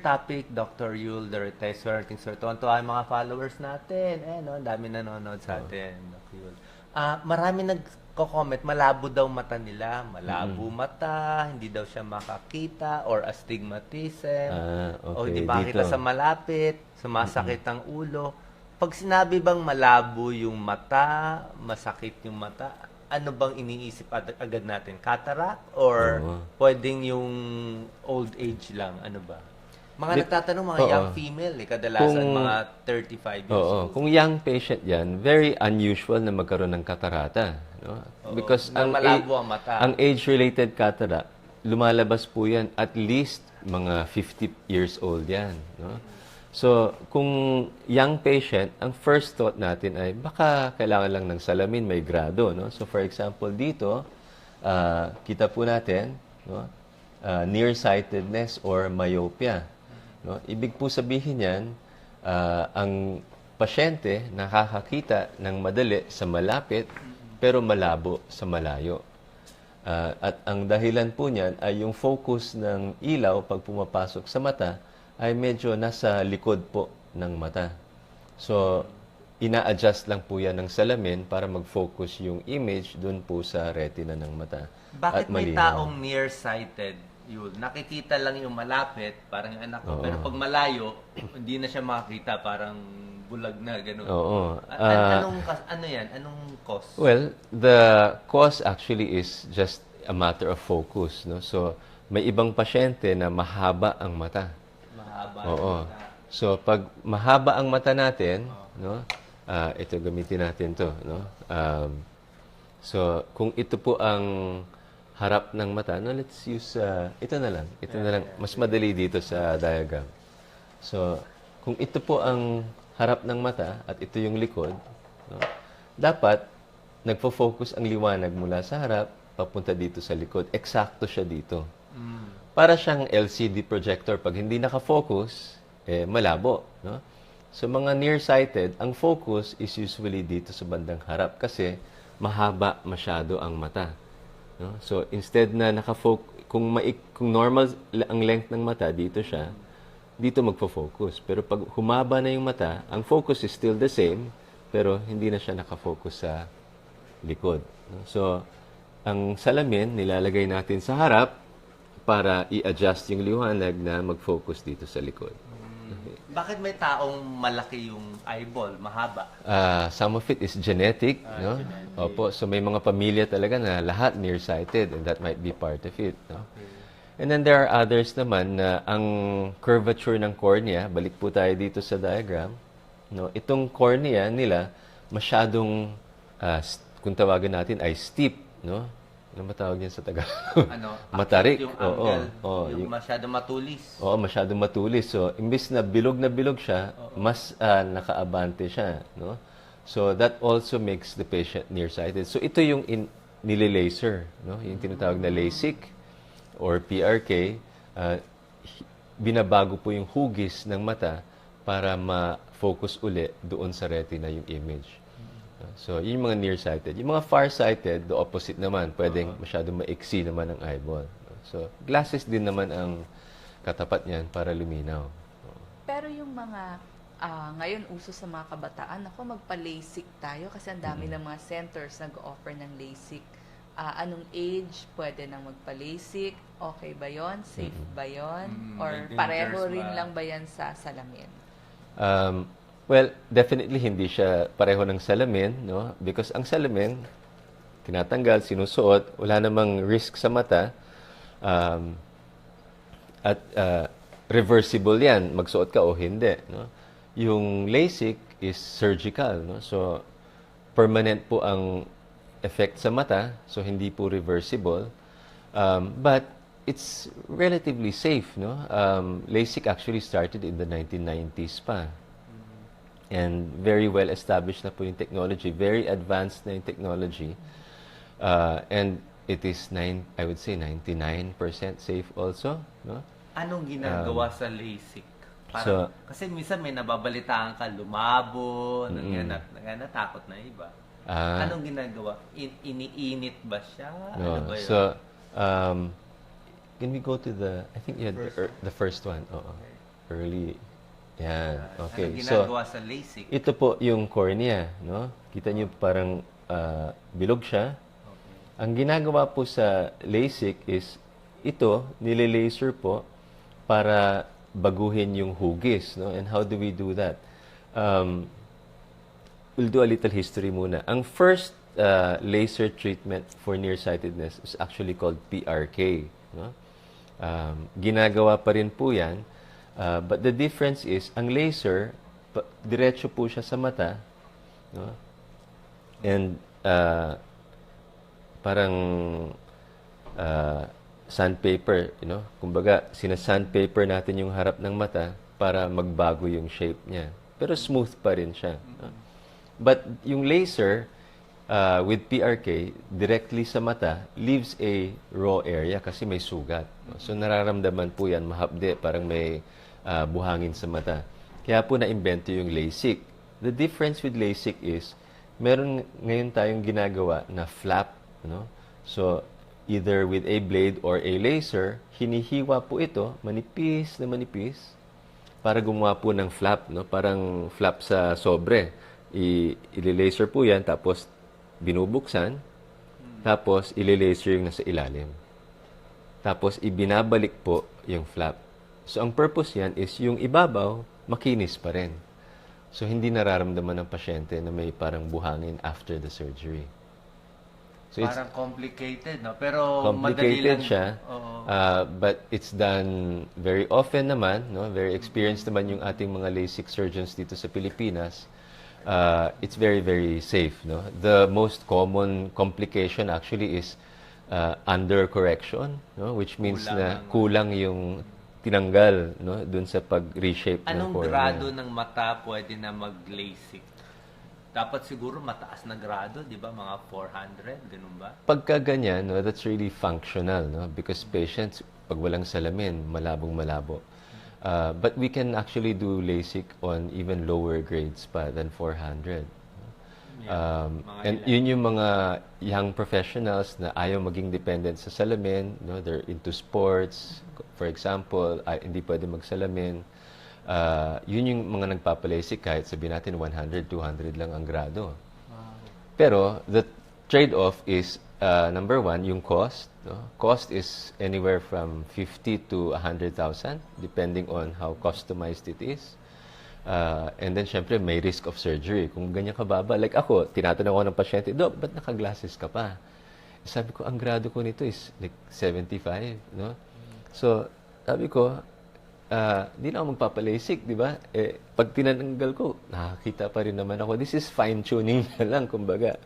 topic, Dr. Yul, Retesor, King Sir Tuwan-tuwa yung mga followers natin. Eh, no? Ang dami nanonood sa atin, Dr. Yul. Ah, marami nagko-comment, malabo daw mata nila, malabo mata, hindi daw siya makakita, or astigmatism. Ah, O okay, di ba kita dito. sa malapit, sumasakit ang ulo. Pag sinabi bang malabo yung mata, masakit yung mata, ano bang iniisip ag- agad natin? Cataract or Oo. pwedeng yung old age lang? Ano ba? Mga Di- nagtatanong, mga Oo. young female, eh, kadalasan Kung- mga 35 years Oo, old. kung young patient yan, very unusual na magkaroon ng katarata. No? Oo, Because ang, malabo ang mata. ang age-related cataract, lumalabas po yan at least mga 50 years old yan. No? So, kung young patient, ang first thought natin ay baka kailangan lang ng salamin, may grado. No? So, for example, dito, ah, kita po natin, no? ah, nearsightedness or myopia. No? Ibig po sabihin yan, ah, ang pasyente nakakakita ng madali sa malapit pero malabo sa malayo. Ah, at ang dahilan po niyan ay yung focus ng ilaw pag pumapasok sa mata ay medyo nasa likod po ng mata. So, ina-adjust lang po yan ng salamin para mag-focus yung image dun po sa retina ng mata. Bakit At may malinaw. taong nearsighted yun? Nakikita lang yung malapit, parang yung anak ko. Oo. Pero pag malayo, hindi na siya makakita, parang bulag na, gano'n. Oo. A- an- Ah, anong, kas- ano yan? Anong cause? Well, the cause actually is just a matter of focus, no? So, may ibang pasyente na mahaba ang mata. Mahaba. Oo. So, pag mahaba ang mata natin, no? ah, ito gamitin natin 'to, no? Um, so, kung ito po ang harap ng mata, no, let's use ah, ito na lang. Ito na lang. Mas madali dito sa diagram. So, kung ito po ang harap ng mata at ito yung likod, no, dapat nagfo-focus ang liwanag mula sa harap papunta dito sa likod. Eksakto siya dito. Para siyang LCD projector pag hindi nakafocus, eh malabo, no? So mga nearsighted, ang focus is usually dito sa bandang harap kasi mahaba masyado ang mata. No? So instead na nakafocus kung maik kung normal ang length ng mata dito siya, dito magfo-focus. Pero pag humaba na yung mata, ang focus is still the same, pero hindi na siya nakafocus sa likod. So, ang salamin, nilalagay natin sa harap para i-adjust yung liwanag na mag-focus dito sa likod. Bakit may taong malaki yung eyeball, mahaba? Ah, some of it is genetic, no? Opo, so may mga pamilya talaga na lahat nearsighted and that might be part of it, no? And then there are others naman na ang curvature ng cornea, balik po tayo dito sa diagram, no? Itong cornea nila masyadong st- kung tawagan natin ay steep, no? Ano ba tawag niyan sa Tagalog? Ano? Matarik. Yung Oo, angle, oo, yung, yung- masyado matulis. Oo, masyadong matulis. So, imbis na bilog na bilog siya, mas ah, nakaabante siya, no? So, that also makes the patient nearsighted. So, ito yung in, nile-laser, no? Yung tinatawag na LASIK or PRK. ah, hi- binabago po yung hugis ng mata para ma-focus uli doon sa retina yung image. So, yun yung mga nearsighted. Yung mga farsighted, the opposite naman. Pwedeng masyadong maiksi naman ang eyeball. So, glasses din naman ang katapat niyan para luminaw. Pero yung mga ah, ngayon uso sa mga kabataan, ako magpa-LASIK tayo kasi ang dami ng mga centers nag-offer ng LASIK. Ah, anong age pwede nang magpa-LASIK? Okay ba yon? Safe ba yon? Mm, Or pareho rin ba? lang ba yan sa salamin? Um, well, definitely hindi siya pareho ng salamin, no? Because ang salamin, tinatanggal, sinusuot, wala namang risk sa mata. Um, at uh, reversible yan, magsuot ka o hindi, no? Yung LASIK is surgical, no? So, permanent po ang effect sa mata, so hindi po reversible. Um, but it's relatively safe, no? Um, LASIK actually started in the 1990s pa. And very well established na po yung technology, very advanced na yung technology. Uh, and it is nine, I would say 99% safe also, no? Anong ginagawa sa LASIK? Parang, Um, so- kasi minsan may nababalitaan ka, lumabo, nangyana, natakot na iba. Ah. Anong ginagawa? In, iniinit ba siya? No. Ano ba yun? So, um, can we go to the, I think had the, er- the first one. Oo. early. Yan. Okay. Ano So, ginagawa sa LASIK? ito po yung cornea, no? Kita niyo parang ah, bilog siya. Ang ginagawa po sa LASIK is ito, nile-laser po para baguhin yung hugis, no? And how do we do that? Um, we'll do a little history muna. Ang first uh, laser treatment for nearsightedness is actually called PRK. No? Um, ginagawa pa rin po yan. Uh, but the difference is, ang laser, diretso po siya sa mata. No? And uh, parang uh, sandpaper, you know? Kumbaga, sina-sandpaper natin yung harap ng mata para magbago yung shape niya. Pero smooth pa rin siya. no? But yung laser uh, with PRK directly sa mata leaves a raw area kasi may sugat. So nararamdaman po yan mahapde, parang may uh, buhangin sa mata. Kaya po na-invento yung LASIK. The difference with LASIK is meron ngayon tayong ginagawa na flap, no? So either with a blade or a laser, hinihiwa po ito, manipis na manipis, para gumawa po ng flap, no? Parang flap sa sobre. I laser po 'yan tapos binubuksan, tapos ile-laser yung nasa ilalim. Tapos ibinabalik po yung flap. So ang purpose 'yan is yung ibabaw makinis pa rin. So hindi nararamdaman ng pasyente na may parang buhangin after the surgery. So it's Parang complicated, no? Pero madali complicated lang. siya. Oo. Uh, but it's done very often naman, no? Very experienced naman yung ating mga LASIK surgeons dito sa Pilipinas. Uh, it's very very safe, no? The most common complication actually is uh, under correction, no? Which means Kulang na ang- kulang yung tinanggal, no? Dun sa pag-reshape ng Anong cornea. grado ng mata pwede na mag-LASIK? Dapat siguro mataas na grado, di ba? Mga 400, ganun ba? Pagka ganyan, no, that's really functional, no? Because patients, pag walang salamin, malabong malabo. Uh, but we can actually do LASIK on even lower grades pa than 400. Um, Mga and yun yung mga young professionals na ayaw maging dependent sa salamin, no? They're into sports, for example, ay, hindi pwede magsalamin. Uh, yun yung mga nagpapalasik kahit sabihin natin 100, 200 lang ang grado. Pero the trade-off is uh, number one, yung cost. No? Cost is anywhere from 50 to 100,000 depending on how customized it is. Uh, and then, syempre, may risk of surgery. Kung ganyan kababa, like ako, tinatanong ko ng pasyente, Dok, ba't naka-glasses ka pa? Sabi ko, ang grado ko nito is like 75, no? So, sabi ko, ah, di na ako magpapalasik, di ba? Eh, pag tinanggal ko, nakakita pa rin naman ako. This is fine-tuning na lang, kumbaga.